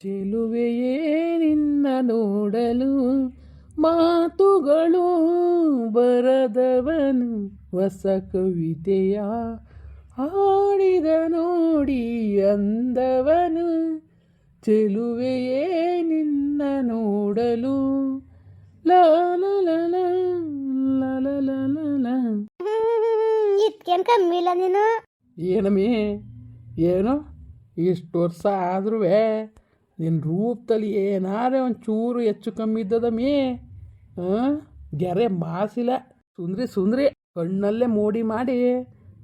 ಚೆಲುವೆಯೇ ನಿನ್ನ ನೋಡಲು ಮಾತುಗಳು ಬರದವನು ಹೊಸ ಕವಿತೆಯ ಹಾಡಿದ ನೋಡಿ ಅಂದವನು. ಚೆಲುವೆಯೇ ನಿನ್ನ ನೋಡಲು ಕಮ್ಮಿಲ್ಲ ನೀನು? ಏನಮ್ಮಿ? ಏನು ಇಷ್ಟು ವರ್ಷ ಆದ್ರೂ ನಿನ್ನ ರೂಪದಲ್ಲಿ ಏನಾರೇ ಒಂದು ಚೂರು ಹೆಚ್ಚು ಕಮ್ಮಿ ಇದ್ದದಮ್ಮಿ ಹಾಂ ಗೆರೆ ಮಾಸಿಲ್ಲ ಸುಂದ್ರಿ ಸುಂದ್ರಿ. ಕಣ್ಣಲ್ಲೇ ಮೋಡಿ ಮಾಡಿ.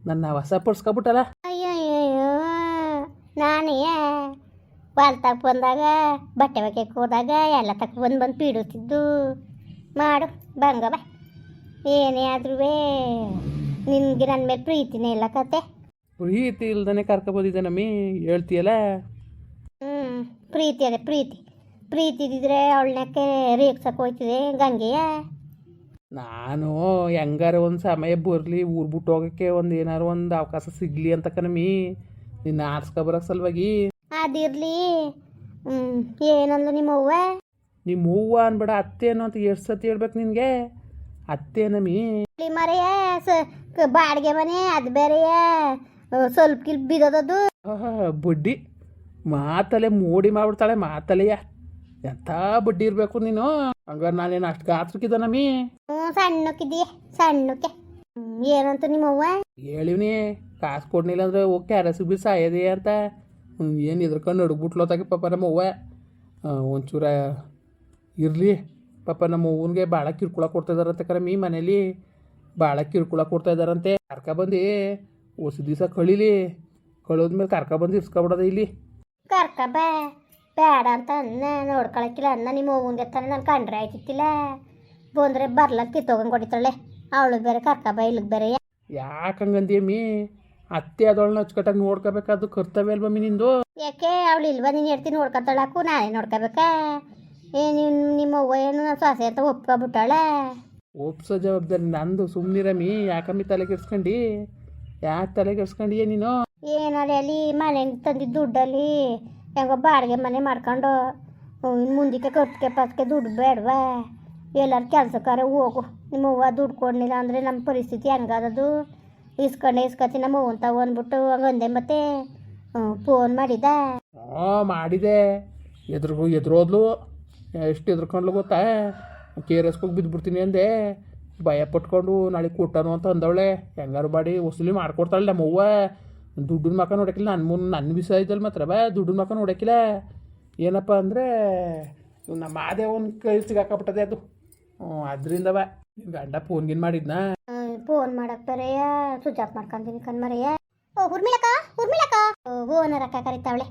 ನನ್ನ ವಶಪಡಿಸ್ಕೊಬಿಟ್ಟಲ್ಲ ಅಯ್ಯಯ್ಯೋ ನಾನೇ ಹೊಲ್ತಾಗ ಬಂದಾಗ ಬಟ್ಟೆ ಒಗ್ಯಕ್ಕೆ ಹೋದಾಗ ಎಲ್ಲ ತಕ್ಕ ಬಂದು ಬಂದು ಪೀಡುತ್ತಿದ್ದು ಮಾಡು ಬಂಗ ಬಾ. ಏನೇ ಆದ್ರೂ ನಿನ್ಗೆ ನನ್ನ ಮೇಲೆ ಪ್ರೀತಿನೇ ಇಲ್ಲ ಕತೆ. ಪ್ರೀತಿ ಇಲ್ದೇ ಕರ್ಕೊಬೋದಿದ್ದಾನಮ್ಮಿ ಹೇಳ್ತೀಯಲ್ಲ? ಹ್ಞೂ ಪ್ರೀತಿ ಅದೇ ಪ್ರೀತಿ. ಪ್ರೀತಿ ಇದ್ದಿದ್ರೆ ನೆಕ್ಕೆ ರೇಗ್ಸಕ್ಕೆ ಹೋಯ್ತಿದೆ. ಗಂಗೆಯ ನಾನು ಹೆಂಗಾರ ಒಂದು ಸಮಯ ಬರಲಿ ಊರು ಬಿಟ್ಟು ಹೋಗಕ್ಕೆ ಒಂದು ಏನಾರು ಒಂದು ಅವಕಾಶ ಸಿಗಲಿ ಅಂತ ಕಣಮಿ. ನಿನ್ನ ಆರ್ಸ್ಕೊಬರೋಕೆ ಸಲುವಾಗಿ. ಅದಿರ್ಲಿ. ಏನಂದ್ಲು ನಿಮ್ಮ ಅವ್ವ? ನಿಮ್ಮ ಹೂವ ಅನ್ಬೇಡ ಅತ್ತೇನು ಅಂತ ಎಷ್ಟು ಸತಿ ಹೇಳ್ಬೇಕು ನಿನಗೆ? ಅತ್ತೇನಮ್ಮಿ ಇಲ್ಲಿ ಮರೆಯ ಬಾಡಿಗೆ ಮನೆ ಅದು ಬೇರೆಯ. ಸ್ವಲ್ಪ ಕಿಲ್ ಬಿದ್ದೋದದು. ಬಡ್ಡಿ. ಮಾತಲೆ ಮೋಡಿ ಮಾಡ್ಬಿಡ್ತಾಳೆ ಮಾತಲೆಯ ಎಂಥ ಬಡ್ಡಿ ಇರಬೇಕು ನೀನು? ಹಂಗಾರೆ ನಾನೇನು ಅಷ್ಟು ಗಾತ್ರಕ್ಕಿದ ಹ್ಞೂ ಸಣ್ಣಕ್ಕಿದ್ದೀಯ ಸಣ್ಣಕ್ಕೆ. ಏನಂತ ನಿಮ್ಮವ್ವ? ಹೇಳಿವ್ನಿ ಕಾಸು ಕೊಡ್ನಿಲ್ಲ ಅಂದ್ರೆ ಓಕೆ ಕ್ಯಾರಸಿಗೆ ಬಿ ಸಾಯದೆ ಅಂತ. ಏನು ಇದ್ರಕೊಂಡು ಹುಡುಗ್ಬಿಟ್ಲೋ ತಾಗೆ ಪಾಪ ನಮ್ಮ ಅವ್ವ ಆ, ಒಂಚೂರ ಇರಲಿ. ಪಾಪ ನಮ್ಮ ಅವ್ವನಿಗೆ ಭಾಳ ಕಿರ್ಕುಳ ಕೊಡ್ತಾ ಕರೆ ಮೀ ಮನೇಲಿ. ಭಾಳ ಕಿರ್ಕುಳ ಕೊಡ್ತಾ ಇದಾರಂತೆ ಕರ್ಕ ಬಂದು ಹೊಸ ದಿವಸ ಕಳೀಲಿ. ಕಳೋದ್ಮೇಲೆ ಕರ್ಕ ಬಂದು ಇರ್ಸ್ಕೊಬಿಡೋದ ಇಲ್ಲಿ. ಕರ್ಕ ಬಾ ಬೇಡ ಅಂತ ಅನ್ನ ನೋಡ್ಕೊಳಕ್ಕಿಲ್ಲ ಅನ್ನ ನಿಮ್ಮ ಹೋಗುಂಗೆ ತಾನೆ ನಾನು ಕಂಡ್ರೆ ಆಯ್ತಿತ್ತಿಲ್ಲ ಬಂದ್ರೆ ಬರ್ಲಕ್ಕೆ ಕಿತ್ತೋಗಂಗೆ ಕೊಡಿತಾಳೆ ಅವಳು ಬೇರೆ ಕರ್ಕ ಬಾ ಇಲ್ಲಿಗೆ ಬೇರೆ ಯಾಕಂಗಂದಿ ಹಂಗಂದಿಯಮ್ಮಿ ಅತ್ತೆ ಅದೊಳನ ಅಚ್ಚುಕಟ್ಟಾಗಿ ನೋಡ್ಕೋಬೇಕಾದ್ರು ಕರ್ತವ್ಯ ಅಲ್ವಮ್ಮಿ ನಿಂದು ಯಾಕೆ ಅವಳು ಇಲ್ವ ನೀನು ಹೇಳ್ತೀನಿ ನೋಡ್ಕೊತಾಳಾಕು ನಾನೇ ನೋಡ್ಕೋಬೇಕಾ ಏ ನಿಮ್ಮ ನಿಮ್ಮ ಅವ್ವ ಏನು ನನ್ನ ಸೊಸೆ ಅಂತ ಒಪ್ಕೊಬಿಟ್ಟಾಳೆ ಒಪ್ಸೋ ಜವಾಬ್ದಾರಿ ನಂದು ಸುಮ್ಮನಿರಮ್ಮಿ ಯಾಕಮ್ಮಿ ತಲೆ ಕೆಡ್ಸ್ಕೊಂಡು ಯಾಕೆ ತಲೆ ಕೆಡ್ಸ್ಕೊಂಡಿಯೇ ನೀನು ಏನಾರ ಅಲ್ಲಿ ಮನೆಯಿಂದ ತಂದಿದ್ದ ದುಡ್ಡಲ್ಲಿ ಹೆಂಗೋ ಬಾಡಿಗೆ ಮನೆ ಮಾಡ್ಕೊಂಡು ಇನ್ನು ಮುಂದಕ್ಕೆ ಕಟ್ಕೆ ಪತ್ಕೆ ದುಡ್ಡು ಬೇಡವಾ? ಎಲ್ಲಾರು ಕೆಲಸಕ್ಕಾರೆ ಹೋಗು. ನಿಮ್ಮ ಅವ್ವ ದುಡ್ಡು ಕೊಡ್ಲಿಲ್ಲ ಅಂದರೆ ನಮ್ಮ ಪರಿಸ್ಥಿತಿ ಹೆಂಗಾದದು? ಇಸ್ಕೊಂಡೆ ಇಸ್ಕೊತಿ ನಮ್ಮ ಅವ್ವನ್ ತಗೊಂಡ್ಬಿಟ್ಟು ಹಂಗಂದೆ ಮತ್ತೆ ಫೋನ್ ಮಾಡಿದ ಹಾಂ ಮಾಡಿದೆ. ಎದುರು ಎದುರೋದ್ಲು. ಎಷ್ಟು ಎದ್ರಕೊಂಡ್ಲು ಗೊತ್ತಾ? ಕೆ ಆರ್ ಎಸ್ಗೆ ಬಿದ್ದುಬಿಡ್ತೀನಿ ಅಂದೆ. ಭಯ ಪಟ್ಕೊಂಡು ನಾಳೆ ಕೊಟ್ಟನು ಅಂತ ಅಂದವಳೆ. ಹೆಂಗಾರು ಬಾಡಿ ವಸೂಲಿ ಮಾಡ್ಕೊಡ್ತಾಳೆ ನಮ್ಮ ಅವ್ವ ದುಡ್ಡಿನ ಮಕ್ಕ ನೋಡಕ್ಕಿಲ್ಲ ನನ್ನ ಮುನ್ ನನ್ನ ವಿಷಯ ಇದ್ದಲ್ಲಿ ಮಾತ್ರ. ಬಾ, ದುಡ್ಡಿನ ಮಕ್ಕ ನೋಡಕ್ಕಿಲ್ಲ ಏನಪ್ಪ ಅಂದರೆ ನಮ್ಮ ಒಂದು ಕೈ ಸಿಗಾಕಬಿಟ್ಟದೆ ಅದು. ಅದರಿಂದ ಬಾ. ಗಂಡ ಫೋನ್ ಫೋನ್ಗಿನ್ ಮಾಡಿದ್ನ? ಫೋನ್ ಮಾಡಕ್ ಬರೆಯ ಸ್ವಿಚ್ ಆಫ್ ಮಾಡ್ಕೊಂತೀನಿ ಕಣ್ಮರೆಯ. ಓ ಉರ್ಮಿಳಕ ಉರ್ಮಿಳಕ ಓನರ್ ಅಕ್ಕ ಕರಿತಾವಳೆ.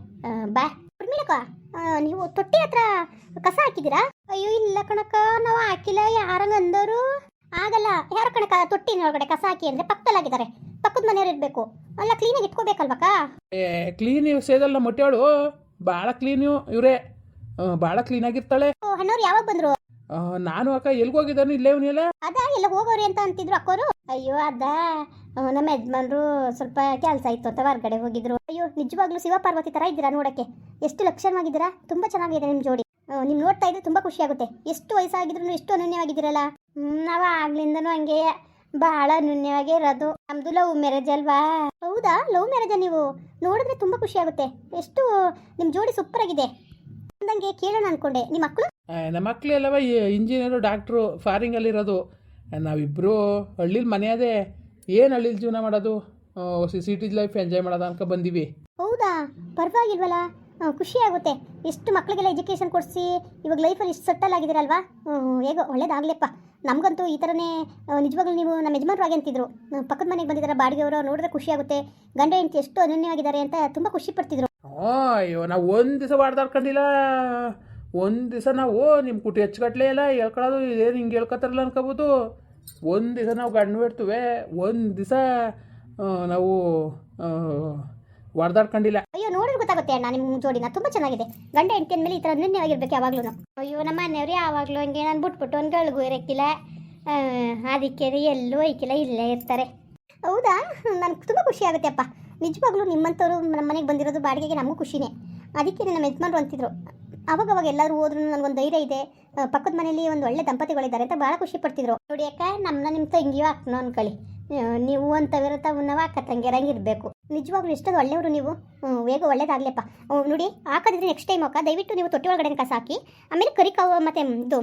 ಬಾ. ಉರ್ಮಿಳಕ ನೀವು ತೊಟ್ಟಿ ಹತ್ರ ಕಸ ಹಾಕಿದಿರಾ ಅಯ್ಯೋ, ಇಲ್ಲ ಕಣಕ್ಕ, ನಾವು ಹಾಕಿಲ್ಲ. ಯಾರಂಗ ಅಂದರು? ಆಗಲ್ಲ. ಯಾರ ಕಣಕ ತೊಟ್ಟಿನ ಒಳಗಡೆ ಕಸ ಹಾಕಿ ಅಂದ್ರೆ ಪಕ್ಕದಲ್ಲಾಗಿದ್ದಾರೆ. ಪಕ್ಕದ ಮನೆಯವ್ರು ಇರ್ಬೇಕು. ಅಲ್ಲ ಕ್ಲೀನಾಗಿ ಇಟ್ಕೋಬೇಕಲ್ವಕ್ಕ? ಏ ಕ್ಲೀನ್ ಸೇದಲ್ಲ ಮೊಟ್ಟೆವಳು ಭಾಳ ಕ್ಲೀನು ಇವರೇ. ಭಾಳ ಕ್ಲೀನಾಗಿರ್ತಾಳೆ ಓ ಅಣ್ಣವ್ರು ಯಾವಾಗ ಬಂದ್ರು? ಆ, ನಾನು ಅಕ್ಕ ಎಲ್ಗ ಹೋಗಿದ್ದಾನು ಇಲ್ಲೇ ಅವನಿಲ್ಲ ಅದ ಎಲ್ಲ ಹೋಗೋರಿ ಅಂತ ಅಂತಿದ್ರು ಅಕ್ಕೋರು. ಅಯ್ಯೋ ಅದ ಆ, ನಮ್ಮ ಯಜಮಾನ್ರು ಸ್ವಲ್ಪ ಕೆಲಸ ಇತ್ತು ಅಂತ ಹೊರ್ಗಡೆ ಹೋಗಿದ್ರು. ಅಯ್ಯೋ ನಿಜವಾಗ್ಲೂ ಶಿವ ಪಾರ್ವತಿ ತರ ಇದ್ದೀರಾ ನೋಡಕ್ಕೆ? ಎಷ್ಟು ಲಕ್ಷಣವಾಗಿದ್ದೀರಾ? ತುಂಬಾ ಚೆನ್ನಾಗಿದೆ ನಿಮ್ ಜೋಡಿ. ನಿಮ್ ನೋಡ್ತಾ ಇದ್ರೆ ತುಂಬಾ ಖುಷಿ ಆಗುತ್ತೆ. ಎಷ್ಟು ವಯಸ್ಸಾಗಿದ್ರು ಎಷ್ಟು ಅನನ್ಯವಾಗಿದ್ದೀರಲ್ಲ? ಹ್ಮ್, ನಾವ ಆಗ್ಲಿಂದನು ಹಂಗೆ ಬಹಳ ಅನನ್ಯವಾಗೇ ಇರೋದು ನಮ್ದು ಲವ್ ಮ್ಯಾರೇಜ್ ಅಲ್ವಾ? ಹೌದಾ? ಲವ್ ಮ್ಯಾರೇಜ ನೀವು? ನೋಡಿದ್ರೆ ತುಂಬಾ ಖುಷಿ ಆಗುತ್ತೆ. ಎಷ್ಟು ನಿಮ್ ಜೋಡಿ ಸೂಪರ್ ಆಗಿದೆ. ಅಂದಂಗೆ ಕೇಳೋಣ ಅನ್ಕೊಂಡೆ. ನಿಮ್ಮ ಮಕ್ಕಳು ನಮ್ಮ ಮಕ್ಕಳು ಎಲ್ಲವ ಇಂಜಿನಿಯರು ಡಾಕ್ಟ್ರು ಫಾರಿಂಗಲ್ಲಿರೋದು ನಾವಿಬ್ಬರು ಹಳ್ಳಿಲಿ ಮನೆ ಅದೇ. ಏನು ಹಳ್ಳಿಲಿ ಜೀವನ ಮಾಡೋದು? ಸಿಟಿ ಲೈಫ್ ಎಂಜಾಯ್ ಮಾಡೋದ ಅನ್ಕೊ ಬಂದೀವಿ. ಹೌದಾ? ಪರವಾಗಿಲ್ವಲ್ಲ. ಖುಷಿ ಆಗುತ್ತೆ ಎಷ್ಟು ಮಕ್ಕಳಿಗೆಲ್ಲ ಎಜುಕೇಷನ್ ಕೊಡಿಸಿ, ಇವಾಗ ಲೈಫಲ್ಲಿ ಇಷ್ಟು ಸೆಟಲ್ ಆಗಿದ್ದೀರಲ್ವಾ? ಹೇಗೋ, ಒಳ್ಳೇದಾಗಲಿಪ್ಪ. ನಮಗಂತೂ ಈ ಥರನೇ ನಿಜವಾಗ್ಲೂ ನೀವು ನಮ್ಮ ಯಜಮಾನರಾಗಿ ಅಂತಿದ್ರು. ಪಕ್ಕದ ಮನೆಗೆ ಬಂದಿದ್ದಾರೆ ಬಾಡಿಗೆಯವರು ನೋಡಿದ್ರೆ ಖುಷಿ ಆಗುತ್ತೆ ಗಂಡ, ಹೆಂಡತಿ ಎಷ್ಟು ಅನನ್ಯವಾಗಿದ್ದಾರೆ ಅಂತ ತುಂಬ ಖುಷಿ ಪಡ್ತಿದ್ರು. ಅಯ್ಯೋ, ನಾವು ಒಂದು ದಿವಸ ಬಾಡ್ದಾಡ್ಕೊಂಡಿಲ್ಲ ಒಂದು ದಿವಸ ನಾವು ನಿಮ್ಮ ಕುಟಿ ಹೆಚ್ಚುಗಟ್ಲೆ ಇಲ್ಲ ಹೇಳ್ಕೊಳ್ಳೋದು ಏನು ಹಿಂಗೆ ಹೇಳ್ಕೊತಾರಲ್ಲ ಅನ್ಕೋಬೋದು. ಒಂದು ದಿವಸ ನಾವು ಗಂಡು ಬಿಡ್ತುವೆ ಒಂದು ದಿವಸ ನಾವು ಹೊಡೆದಾಡ್ಕೊಂಡಿಲ್ಲ ಅಯ್ಯೋ, ನೋಡಿದ್ರೆ ಗೊತ್ತಾಗುತ್ತೆ ಅಣ್ಣ ನಿಮ್ಮ ಜೋಡಿನ. ತುಂಬಾ ಚೆನ್ನಾಗಿದೆ. ಗಂಡ ಹೆಂಡತಿ ಮೇಲೆ ಈ ಥರ ಅನನ್ಯವಾಗಿರ್ಬೇಕು ಯಾವಾಗ್ಲೂ ಅಯ್ಯೋ, ನಮ್ಮ ಮನೆಯವ್ರು ಯಾವಾಗಲೂ ಹಂಗೆ ನಾನು ಬಿಟ್ಬಿಟ್ಟು ಒಂದು ಗಳಿಗೂ ಇರಕ್ಕಿಲ್ಲ. ಅದಕ್ಕೆ ಎಲ್ಲೂ ಐಕಿಲ್ಲ ಇಲ್ಲೇ ಇರ್ತಾರೆ. ಹೌದಾ? ನನಗೆ ತುಂಬ ಖುಷಿ ಆಗುತ್ತೆ ಅಪ್ಪ. ನಿಜವಾಗ್ಲೂ ನಿಮ್ಮಂಥವ್ರು ನಮ್ಮ ಮನೆಗೆ ಬಂದಿರೋದು ಬಾಡಿಗೆಗೆ ನಮಗೂ ಖುಷಿನೇ. ಅದಕ್ಕೆ ನಮ್ಮ ಯಜಮಾನ್ರು ಅಂತಿದ್ರು. ಅವಾಗ ಅವಾಗ ಎಲ್ಲರೂ ಹೋದ್ರು ನನಗೊಂದು ಧೈರ್ಯ ಇದೆ. ಪಕ್ಕದ ಮನೆಯಲ್ಲಿ ಒಂದು ಒಳ್ಳೆ ದಂಪತಿಗಳಿದ್ದಾರೆ ಅಂತ ಭಾಳ ಖುಷಿ ಪಡ್ತಿದ್ರು. ನೋಡಿ ಅಕ್ಕ ನಮ್ಮನ್ನ ನಿಮ್ಮ ತಂಗಿಯೋ ಹಾಕ್ನು ಅನ್ಕೊಳ್ಳಿ. ನೀವು ನೀವು ಅಂತವಿರತ್ತ ನಾವು ಅಕ್ಕ ತಂಗಿಯರಂಗಿರ್ಬೇಕು ನಿಜವಾಗ್ಲೂ ಇಷ್ಟದ ಒಳ್ಳೆಯವರು ನೀವು. ವೇಗ ಒಳ್ಳೇದಾಗ್ಲಿಪ್ಪ ನೋಡಿ, ಹಾಕೋದಿದ್ರೆ ನೆಕ್ಸ್ಟ್ ಟೈಮ್ ಅಕ್ಕ, ದಯವಿಟ್ಟು ನೀವು ತೊಟ್ಟಿ ಒಳಗಡೆ ಕಸ ಹಾಕಿ, ಆಮೇಲೆ ಕರಿ ಕವ ಮತ್ತು ಇದು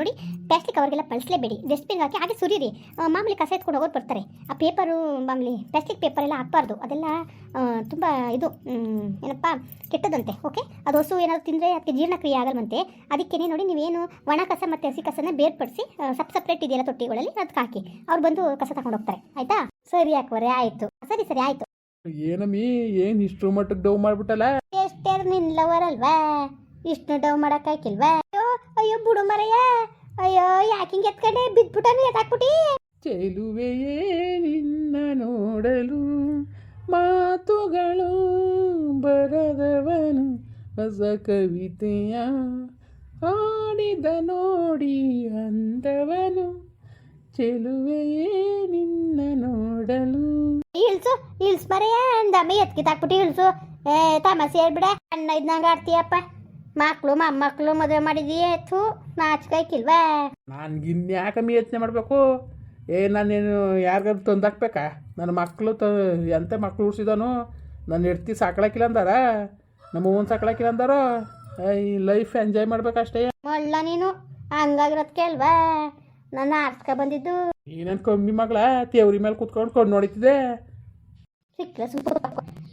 ನೋಡಿ ಪ್ಲಾಸ್ಟಿಕ್ ಕವರ್ಗೆಲ್ಲ ಬಳಸಲೇಬೇಡಿ. ಡಸ್ಟ್ಬಿನ್ ಹಾಕಿ, ಹಾಗೆ ಸುರಿರಿ. ಮಾಮೂಲಿ ಕಸ ಎತ್ಕೊಂಡು ಹೋಗೋರು ಬರ್ತಾರೆ. ಆ ಪೇಪರು ಮಾಮೂಲಿ ಪ್ಲಾಸ್ಟಿಕ್ ಪೇಪರ್ ಎಲ್ಲ ಹಾಕ್ಬಾರ್ದು. ಅದೆಲ್ಲ ತುಂಬ ಇದು ಏನಪ್ಪ, ಕೆಟ್ಟದಂತೆ ಓಕೆ ಅದು ಹಸು ಏನಾದ್ರು ತಿಂದರೆ ಅದಕ್ಕೆ ಜೀರ್ಣಕ್ರಿಯೆ ಆಗಲ್ವಂತೆ. ಅದಕ್ಕೇನೆ ನೋಡಿ, ನೀವೇನು ಒಣ ಕಸ ಮತ್ತು ಹಸಿ ಕಸನ ಬೇರ್ಪಡಿಸಿ ಸಪ್ ಸಪ್ರೇಟ್ ಇದೆಯಲ್ಲ ತೊಟ್ಟಿಗಳಲ್ಲಿ ಅದಕ್ಕೆ ಹಾಕಿ. ಅವ್ರು ಬಂದು ಕಸ ತಗೊಂಡು ಹೋಗ್ತಾರೆ. ಆಯ್ತಾ? ಸರಿ ಹಾಕುವರೆ ಆಯಿತು. ಸರಿ ಸರಿ ಆಯ್ತು. ಏನಮ್ಮಿ ಏನು ಇಷ್ಟು ಮಟ್ಟಕ್ಕೆ ಡೌ ಮಾಡ್ಬಿಟ್ಟಲ್ಲ? ಎಷ್ಟೇ ನಿನ್ ಲವರ್ ಅಲ್ವಾ ಇಷ್ಟು ಡವ್ ಮಾಡೋಕ್ಕಾಕಿಲ್ವಾ ಅಯ್ಯೋ ಅಯ್ಯೋ ಬುಡು ಮರಯ್ಯ. ಅಯ್ಯೋ ಯಾಕಿಂಗ್ ಎತ್ಕಡೆ? ಬಿದ್ಬಿಟ್ಟನು ಎತ್ತಾಕ್ಬಿಟ್ಟಿ ಚೆಲುವೆಯೇ ನಿನ್ನ ನೋಡಲು ಮಾತುಗಳು ಬರದವನು ಹೊಸ ಕವಿತೆಯ ಆಡಿದ ನೋಡಿ ಅಂದವನು ಚೆಲುವೆಯೇ ನಿನ್ನ ನೋಡಲು. ಇಳ್ಸು ಇಳ್ಸ್ ಮರಯ್ಯ ಎತ್ಕಿ ತಾಕ್ಬಿಟ್ಟು ಇಳ್ಸು. ಏ ತಮಾಸೆ ಹೇಳ್ಬಿಡ ಅಣ್ಣ ಇದ್ನಂಗ ಆಡ್ತೀಯಪ್ಪ. ಮಕ್ಕಳು ಮೊಮ್ಮಕ್ಕಳು ಮದುವೆ ಮಾಡಿದೀಯ ಥೂ ನಾಚ್ಕಾಯ್ಕಿಲ್ವಾ? ಇನ್ಯಾಕ ಯೋಚನೆ ಮಾಡಬೇಕು? ಏ ನಾನೇನು ಯಾರಿಗಾದ್ರು ತಂದಾಕ್ಬೇಕಾ? ನನ್ನ ಮಕ್ಕಳು ತ ಎಂತ ಮಕ್ಳು ಉಡ್ಸಿದಾನು ನನ್ನ ಹೆಡ್ತಿ ಸಾಕಳಕಿಲ್ಲ ಅಂದಾರ? ನಮ್ಮ ಸಾಕಳಕಿಲ್ಲ ಅಂದಾರೋ? ಈ ಲೈಫ್ ಎಂಜಾಯ್ ಮಾಡ್ಬೇಕಷ್ಟೇ? ಮಳ್ಳ ನೀನು ಹಂಗಾಗಿರೋದ್ಕೆ ಅಲ್ವಾ ನನ್ನ ಆರ್ಸ್ಕ ಬಂದಿದ್ದು. ಏನಂತ ಕಮ್ಮಿ ಮಗಳ ತೇವ್ರಿ ಮೇಲೆ ಕುತ್ಕೊಂಡು ಕೊಂಡು ನೋಡಿತಿದ್ದೆ.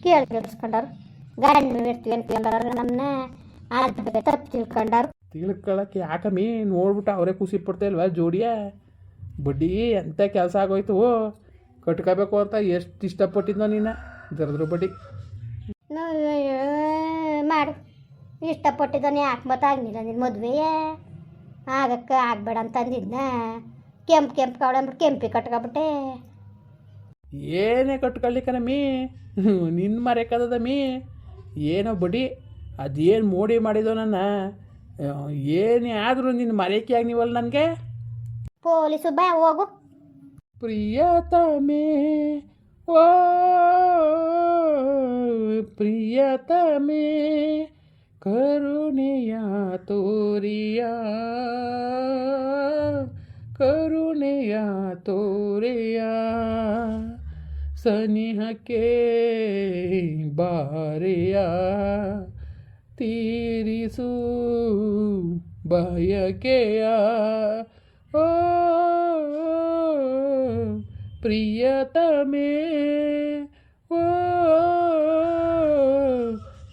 ಕೇಳಿ ಕೇಳಿಸ್ಕೊಂಡಾರು ಗಾಡಿ ಇರ್ತೀವಿ ಎಲ್ಲರೂ ನಮ್ಮನ್ನ ಆಡ್ಬೇಕು ತಪ್ಪು ತಿಳ್ಕೊಂಡಾರು ತಿಳ್ಕೊಳಕ್ಕೆ ಯಾಕಮ್ಮಿ ನೋಡ್ಬಿಟ್ಟು ಅವರೇ ಖುಷಿ ಪಡ್ತಾ ಇಲ್ವಾ ಜೋಡಿಯ? ಬಡ್ಡಿ ಎಂತ ಕೆಲಸ ಆಗೋಯ್ತು? ಕಟ್ಕೋಬೇಕು ಅಂತ ಎಷ್ಟು ಇಷ್ಟಪಟ್ಟಿದ್ನೋ ನೀನು? ದರದ್ರ ಬಡ್ಡಿ ನಾವ್ ಮಾಡು ಇಷ್ಟಪಟ್ಟಿದ್ದಾನೆ ಯಾಕೆ ಮತ್ತಾಗ್ಲಿಲ್ಲ ನಿನ್ನ ಮದುವೆಯೇ? ಆಗಕ್ಕೆ ಆಗಬೇಡ ಅಂತ ಅಂದಿದ್ನ. ಕೆಂಪು ಕೆಂಪು ಕಾವಳ ಅಂದ್ಬಿಟ್ಟು ಕೆಂಪಿ ಕಟ್ಕೊಬಿಟ್ಟೆ ಏನೇ ಕಟ್ಕೊಳ್ಳಿಕ್ಕನಮ್ಮಿ ನಿನ್ನ ಮರೆಕದದಮ್ಮಿ ಏನೋ ಬಡಿ ಅದೇನು ಮೋಡಿ ಮಾಡಿದೋ ನನ್ನ? ಏನೇ ಆದರೂ ನಿನ್ನ ಮರೆಕೆ ಆಗ್ನಿವಲ್ಲ ನನಗೆ? ಪೊಲೀಸು ಬಾ ಹೋಗು. ಪ್ರಿಯತಮೆ ಓ ಪ್ರಿಯತಮೆ ಕರುಣೆಯ ತೋರಿಯ ಕರುಣೆಯ ತೋರೆಯ ಸನಿಹಕ್ಕೆ ಬಾರೆಯ ತೀರಿಸು ಬಯಕೆಯ ಓ ಪ್ರಿಯತಮೇ